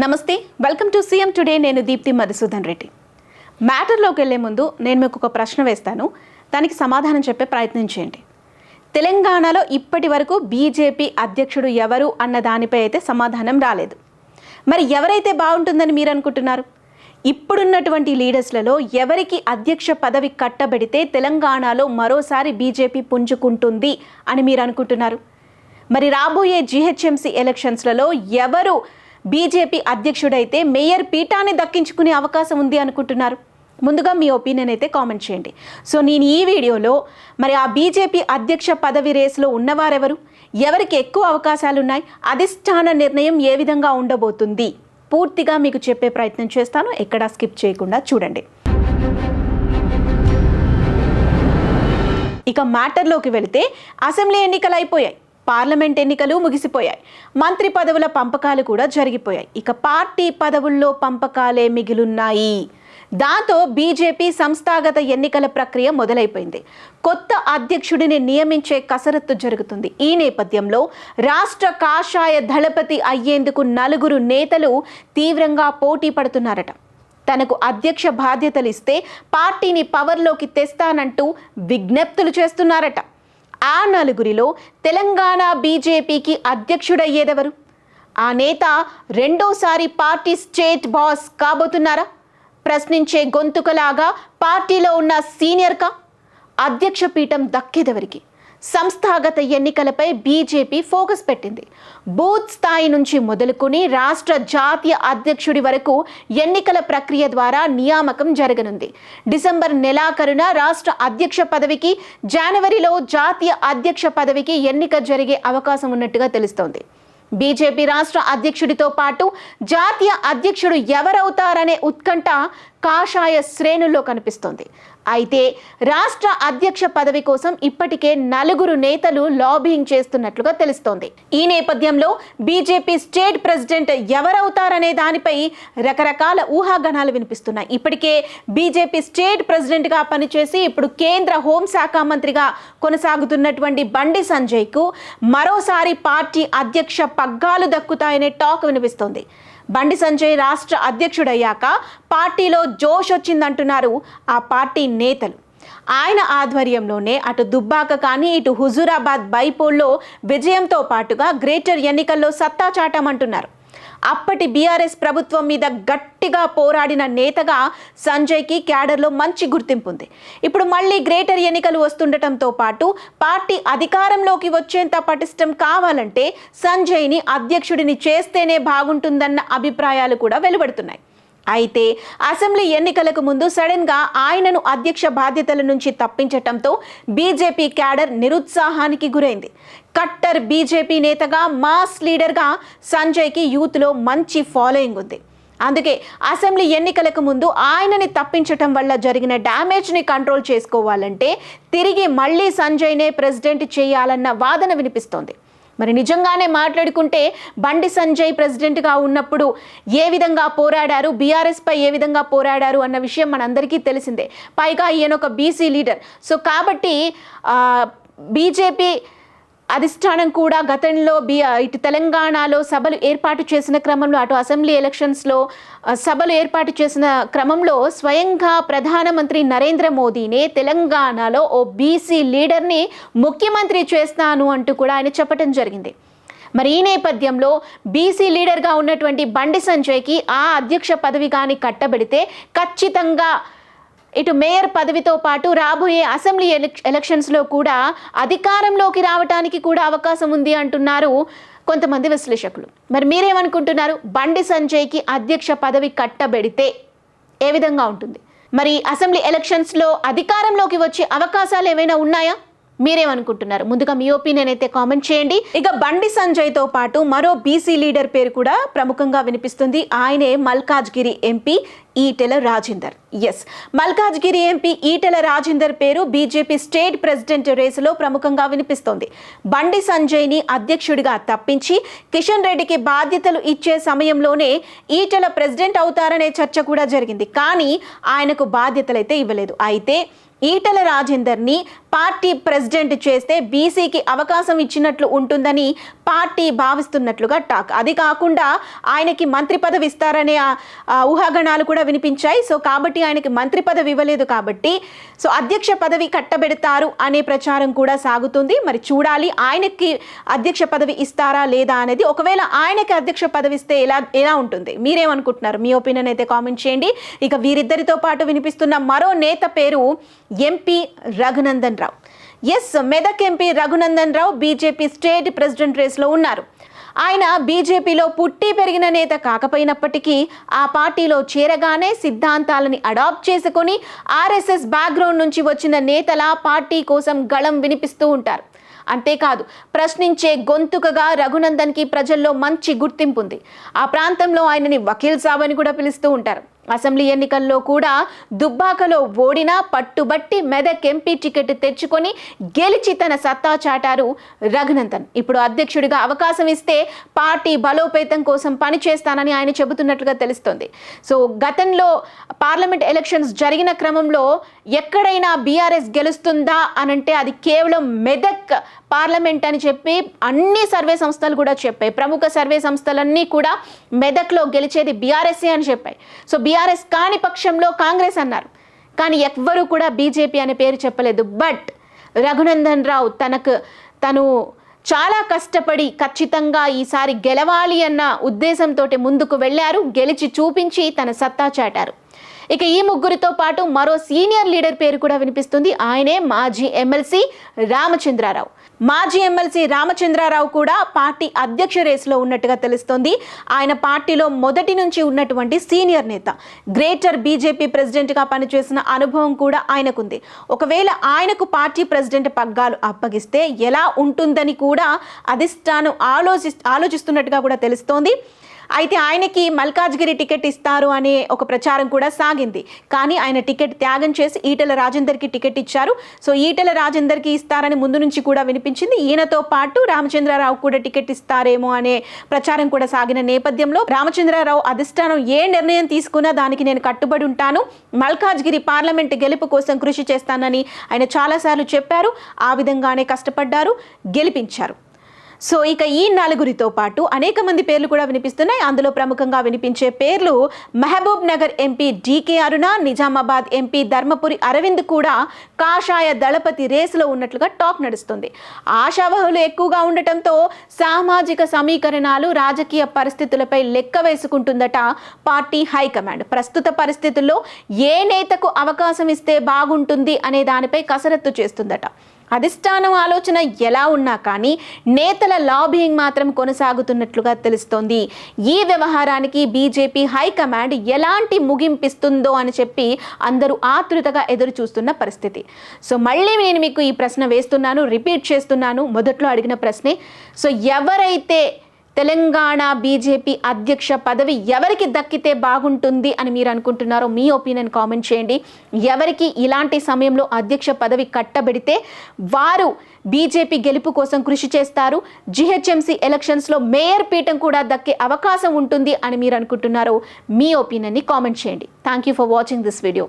నమస్తే welcome to CM today నేను దీప్తి మధుసూదన్ రెడ్డి. మ్యాటర్లోకి వెళ్ళే ముందు నేను మీకు ఒక ప్రశ్న వేస్తాను. దానికి సమాధానం చెప్పే ప్రయత్నం చేయండి. తెలంగాణలో ఇప్పటి వరకు బీజేపీ అధ్యక్షుడు ఎవరు అన్న దానిపై అయితే సమాధానం రాలేదు. మరి ఎవరైతే బాగుంటుందని మీరు అనుకుంటున్నారు? ఇప్పుడున్నటువంటి లీడర్స్లలో ఎవరికి అధ్యక్ష పదవి కట్టబెడితే తెలంగాణలో మరోసారి బీజేపీ పుంజుకుంటుంది అని మీరు అనుకుంటున్నారు? మరి రాబోయే జీహెచ్ఎంసీ ఎలక్షన్స్లలో ఎవరు బీజేపీ అధ్యక్షుడైతే మేయర్ పీఠాన్ని దక్కించుకునే అవకాశం ఉంది అనుకుంటున్నారు. ముందుగా మీ ఒపీనియన్ అయితే కామెంట్ చేయండి. సో నేను ఈ వీడియోలో మరి ఆ బీజేపీ అధ్యక్ష పదవి రేసులో ఉన్నవారెవరు? ఎవరికి ఎక్కువ అవకాశాలు ఉన్నాయి అధిష్టాన నిర్ణయం ఏ విధంగా ఉండబోతుంది? పూర్తిగా మీకు చెప్పే ప్రయత్నం చేస్తాను. ఎక్కడా స్కిప్ చేయకుండా చూడండి. ఇక మ్యాటర్లోకి వెళితే అసెంబ్లీ ఎన్నికలు అయిపోయాయి. పార్లమెంట్ ఎన్నికలు ముగిసిపోయాయి. మంత్రి పదవుల పంపకాలు కూడా జరిగిపోయాయి. ఇక పార్టీ పదవుల్లో పంపకాలే మిగిలున్నాయి. దాంతో బీజేపీ సంస్థాగత ఎన్నికల ప్రక్రియ మొదలైపోయింది. కొత్త అధ్యక్షుడిని నియమించే కసరత్తు జరుగుతుంది. ఈ నేపథ్యంలో రాష్ట్ర కాషాయ దళపతి అయ్యేందుకు నలుగురు నేతలు తీవ్రంగా పోటీ పడుతున్నారట. తనకు అధ్యక్ష బాధ్యతలు ఇస్తే పార్టీని పవర్లోకి తెస్తానంటూ విజ్ఞప్తులు చేస్తున్నారట. ఆ నలుగురిలో తెలంగాణ బీజేపీకి అధ్యక్షుడయ్యేదెవరు? ఆ నేత రెండోసారి పార్టీ స్టేట్ బాస్ కాబోతున్నారా? ప్రశ్నించే గొంతుకలాగా పార్టీలో ఉన్న సీనియర్కా? అధ్యక్ష పీఠం దక్కేదెవరికి? సంస్థాగత ఎన్నికలపై బీజేపీ ఫోకస్ పెట్టింది. బూత్ స్థాయి నుంచి మొదలుకొని రాష్ట్ర జాతీయ అధ్యక్షుడి వరకు ఎన్నికల ప్రక్రియ ద్వారా నియామకం జరగనుంది. డిసెంబర్ నెలాఖరున రాష్ట్ర అధ్యక్ష పదవికి జనవరిలో జాతీయ అధ్యక్ష పదవికి ఎన్నిక జరిగే అవకాశం ఉన్నట్టుగా తెలుస్తోంది. బీజేపీ రాష్ట్ర అధ్యక్షుడితో పాటు జాతీయ అధ్యక్షుడు ఎవరవుతారనే ఉత్కంఠ కాషాయ శ్రేణుల్లో కనిపిస్తోంది. అయితే రాష్ట్ర అధ్యక్ష పదవి కోసం ఇప్పటికే నలుగురు నేతలు లాబింగ్ చేస్తున్నట్లుగా తెలుస్తోంది. ఈ నేపథ్యంలో బీజేపీ స్టేట్ ప్రెసిడెంట్ ఎవరవుతారనే దానిపై రకరకాల ఊహాగానాలు వినిపిస్తున్నాయి. ఇప్పటికే బీజేపీ స్టేట్ ప్రెసిడెంట్గా పనిచేసి ఇప్పుడు కేంద్ర హోంశాఖ మంత్రిగా కొనసాగుతున్నటువంటి బండి సంజయ్కు మరోసారి పార్టీ అధ్యక్ష పగ్గాలు దక్కుతాయనే టాక్ వినిపిస్తోంది. బండి సంజయ్ రాష్ట్ర అధ్యక్షుడయ్యాక పార్టీలో జోష్ వచ్చిందంటున్నారు ఆ పార్టీ నేతలు. ఆయన ఆధ్వర్యంలోనే అటు దుబ్బాక కానీ ఇటు హుజూరాబాద్ బైపోల్లో విజయంతో పాటుగా గ్రేటర్ ఎన్నికల్లో సత్తా చాటామంటున్నారు. అప్పటి బీఆర్ఎస్ ప్రభుత్వం మీద గట్టిగా పోరాడిన నేతగా సంజయ్కి క్యాడర్లో మంచి గుర్తింపు ఉంది. ఇప్పుడు మళ్ళీ గ్రేటర్ ఎన్నికలు వస్తుండటంతో పాటు పార్టీ అధికారంలోకి వచ్చేంత పటిష్టం కావాలంటే సంజయ్ని అధ్యక్షుడిని చేస్తేనే బాగుంటుందన్న అభిప్రాయాలు కూడా వెలువడుతున్నాయి. అయితే అసెంబ్లీ ఎన్నికలకు ముందు సడన్గా ఆయనను అధ్యక్ష బాధ్యతల నుంచి తప్పించటంతో బీజేపీ క్యాడర్ నిరుత్సాహానికి గురైంది. కట్టర్ బీజేపీ నేతగా మాస్ లీడర్గా సంజయ్కి యూత్లో మంచి ఫాలోయింగ్ ఉంది. అందుకే అసెంబ్లీ ఎన్నికలకు ముందు ఆయనని తప్పించటం వల్ల జరిగిన డ్యామేజ్ని కంట్రోల్ చేసుకోవాలంటే తిరిగి మళ్ళీ సంజయ్నే ప్రెసిడెంట్ చేయాలన్న వాదన వినిపిస్తోంది. మరి నిజంగానే మాట్లాడుకుంటే బండి సంజయ్ ప్రెసిడెంట్గా ఉన్నప్పుడు ఏ విధంగా పోరాడారు బీఆర్ఎస్పై ఏ విధంగా పోరాడారు అన్న విషయం మనందరికీ తెలిసిందే. పైగా ఈయన ఒక బీసీ లీడర్. సో కాబట్టి బీజేపీ అధిష్టానం కూడా గతంలో బి ఇటు తెలంగాణలో సభలు ఏర్పాటు చేసిన క్రమంలో అటు అసెంబ్లీ ఎలక్షన్స్లో సభలు ఏర్పాటు చేసిన క్రమంలో స్వయంగా ప్రధానమంత్రి నరేంద్ర మోదీనే తెలంగాణలో ఓ బీసీ లీడర్ని ముఖ్యమంత్రి చేస్తాను అంటూ కూడా ఆయన చెప్పడం జరిగింది. మరి ఈ నేపథ్యంలో బీసీ లీడర్గా ఉన్నటువంటి బండి సంజయ్కి ఆ అధ్యక్ష పదవి కానీ కట్టబెడితే ఖచ్చితంగా ఇటు మేయర్ పదవితో పాటు రాబోయే అసెంబ్లీ ఎలక్ ఎలక్షన్స్లో కూడా అధికారంలోకి రావడానికి కూడా అవకాశం ఉంది అంటున్నారు కొంతమంది విశ్లేషకులు. మరి మీరేమనుకుంటున్నారు? బండి సంజయ్కి అధ్యక్ష పదవి కట్టబెడితే ఏ విధంగా ఉంటుంది? మరి అసెంబ్లీ ఎలక్షన్స్లో అధికారంలోకి వచ్చే అవకాశాలు ఏమైనా ఉన్నాయా? మీరేమనుకుంటున్నారు? ముందుగా మీ ఒపీనియన్ అయితే కామెంట్ చేయండి. ఇక బండి సంజయ్తో పాటు మరో బీసీ లీడర్ పేరు కూడా ప్రముఖంగా వినిపిస్తుంది. ఆయనే Malkajgiri MP. Etela Rajender. Yes Malkajgiri MP Etela Rajender పేరు బీజేపీ స్టేట్ ప్రెసిడెంట్ రేసులో ప్రముఖంగా వినిపిస్తోంది. బండి సంజయ్ని అధ్యక్షుడిగా తప్పించి కిషన్ రెడ్డికి బాధ్యతలు ఇచ్చే సమయంలోనే ఈటెల ప్రెసిడెంట్ అవుతారనే చర్చ కూడా జరిగింది. కానీ ఆయనకు బాధ్యతలైతే ఇవ్వలేదు. అయితే ఈటల రాజేందర్ని పార్టీ ప్రెసిడెంట్ చేస్తే బీసీకి అవకాశం ఇచ్చినట్లు ఉంటుందని పార్టీ భావిస్తున్నట్లుగా టాక్. అది కాకుండా ఆయనకి మంత్రి పదవి ఇస్తారనే ఊహాగణాలు కూడా వినిపించాయి. సో కాబట్టి ఆయనకి మంత్రి పదవి ఇవ్వలేదు కాబట్టి సో అధ్యక్ష పదవి కట్టబెడతారు అనే ప్రచారం కూడా సాగుతుంది. మరి చూడాలి ఆయనకి అధ్యక్ష పదవి ఇస్తారా లేదా అనేది. ఒకవేళ ఆయనకి అధ్యక్ష పదవి ఇస్తే ఎలా ఎలా ఉంటుంది? మీరేమనుకుంటున్నారు? మీ ఒపీనియన్ అయితే కామెంట్ చేయండి. ఇక వీరిద్దరితో పాటు వినిపిస్తున్న మరో నేత పేరు MP Raghunandan Rao. Yes Medak MP Raghunandan Rao BJP state president రేస్లో ఉన్నారు. ఆయన బీజేపీలో పుట్టి పెరిగిన నేత కాకపోయినప్పటికీ ఆ పార్టీలో చేరగానే సిద్ధాంతాలని అడాప్ట్ చేసుకొని ఆర్ఎస్ఎస్ బ్యాక్గ్రౌండ్ నుంచి వచ్చిన నేతల పార్టీ కోసం గళం వినిపిస్తూ ఉంటారు. అంతేకాదు ప్రశ్నించే గొంతుకగా రఘునందన్కి ప్రజల్లో మంచి గుర్తింపు ఉంది. ఆ ప్రాంతంలో ఆయనని వకీల్ సాబ్ అని కూడా పిలుస్తూ ఉంటారు. అసెంబ్లీ ఎన్నికల్లో కూడా దుబ్బాకలో ఓడినా పట్టుబట్టి మెదక్ ఎంపీ టికెట్ తెచ్చుకొని గెలిచి తన సత్తా చాటారు రఘునందన్. ఇప్పుడు అధ్యక్షుడిగా అవకాశం ఇస్తే పార్టీ బలోపేతం కోసం పనిచేస్తానని ఆయన చెబుతున్నట్లుగా తెలుస్తోంది. సో గతంలో పార్లమెంట్ ఎలక్షన్స్ జరిగిన క్రమంలో ఎక్కడైనా బీఆర్ఎస్ గెలుస్తుందా అనంటే అది కేవలం మెదక్ పార్లమెంట్ అని చెప్పి అన్ని సర్వే సంస్థలు కూడా చెప్పాయి. ప్రముఖ సర్వే సంస్థలన్నీ కూడా మెదక్లో గెలిచేది బీఆర్ఎస్ఏ అని చెప్పాయి. సో బీఆర్ఎస్ కాని పక్షంలో కాంగ్రెస్ అన్నారు. కానీ ఎవ్వరూ కూడా బీజేపీ అనే పేరు చెప్పలేదు. బట్ రఘునందన్ రావు తనకు తను చాలా కష్టపడి ఖచ్చితంగా ఈసారి గెలవాలి అన్న ఉద్దేశంతో ముందుకు వెళ్ళారు. గెలిచి చూపించి తన సత్తా చాటారు. ఇక ఈ ముగ్గురితో పాటు మరో సీనియర్ లీడర్ పేరు కూడా వినిపిస్తుంది. ఆయనే మాజీ ఎమ్మెల్సీ రామచంద్రారావు. మాజీ ఎమ్మెల్సీ రామచంద్రారావు కూడా పార్టీ అధ్యక్ష రేసులో ఉన్నట్టుగా తెలుస్తోంది. ఆయన పార్టీలో మొదటి నుంచి ఉన్నటువంటి సీనియర్ నేత. గ్రేటర్ బీజేపీ ప్రెసిడెంట్గా పనిచేసిన అనుభవం కూడా ఆయనకుంది. ఒకవేళ ఆయనకు పార్టీ ప్రెసిడెంట్ పగ్గాలు అప్పగిస్తే ఎలా ఉంటుందని కూడా అధిష్టానం ఆలోచి ఆలోచిస్తున్నట్టుగా కూడా తెలుస్తోంది. అయితే ఆయనకి మల్కాజ్గిరి టికెట్ ఇస్తారు అనే ఒక ప్రచారం కూడా సాగింది. కానీ ఆయన టికెట్ త్యాగం చేసి ఈటల రాజేందర్కి టికెట్ ఇచ్చారు. సో ఈటల రాజేందర్కి ఇస్తారని ముందు నుంచి కూడా వినిపించింది. ఈయనతో పాటు రామచంద్రరావు కూడా టికెట్ ఇస్తారేమో అనే ప్రచారం కూడా సాగిన నేపథ్యంలో రామచంద్రరావు అధిష్టానం ఏ నిర్ణయం తీసుకున్నా దానికి నేను కట్టుబడి ఉంటాను. మల్కాజ్గిరి పార్లమెంట్ గెలుపు కోసం కృషి చేస్తానని ఆయన చాలాసార్లు చెప్పారు. ఆ విధంగానే కష్టపడ్డారు గెలిపించారు. సో ఇక ఈ నలుగురితో పాటు అనేక మంది పేర్లు కూడా వినిపిస్తున్నాయి. అందులో ప్రముఖంగా వినిపించే పేర్లు Mahabub Nagar MP DK Aruna Nizamabad MP Dharmapuri Arvind కూడా కాషాయ దళపతి రేసులో ఉన్నట్లుగా టాక్ నడుస్తుంది. ఆశావహులు ఎక్కువగా ఉండటంతో సామాజిక సమీకరణాలు రాజకీయ పరిస్థితులపై లెక్క వేసుకుంటుందట పార్టీ హైకమాండ్. ప్రస్తుత పరిస్థితుల్లో ఏ నేతకు అవకాశం ఇస్తే బాగుంటుంది అనే దానిపై కసరత్తు చేస్తుందట. అధిష్టానం ఆలోచన ఎలా ఉన్నా కానీ నేతల లాబింగ్ మాత్రం కొనసాగుతున్నట్లుగా తెలుస్తోంది. ఈ వ్యవహారానికి బీజేపీ హైకమాండ్ ఎలాంటి ముగింపిస్తుందో అని చెప్పి అందరూ ఆతృతగా ఎదురు చూస్తున్న పరిస్థితి. సో మళ్ళీ నేను మీకు ఈ ప్రశ్న వేస్తున్నాను రిపీట్ చేస్తున్నాను. మొదట్లో అడిగిన ప్రశ్నే సో ఎవరైతే తెలంగాణ బీజేపీ అధ్యక్ష పదవి ఎవరికి దక్కితే బాగుంటుంది అని మీరు అనుకుంటున్నారో మీ ఒపీనియన్ కామెంట్ చేయండి. ఎవరికి ఇలాంటి సమయంలో అధ్యక్ష పదవి కట్టబెడితే వారు బీజేపీ గెలుపు కోసం కృషి చేస్తారు. జిహెచ్ఎంసీ ఎలక్షన్స్లో మేయర్ పీఠం కూడా దక్కే అవకాశం ఉంటుంది అని మీరు అనుకుంటున్నారో మీ ఒపీనియన్ని కామెంట్ చేయండి. Thank you for watching this video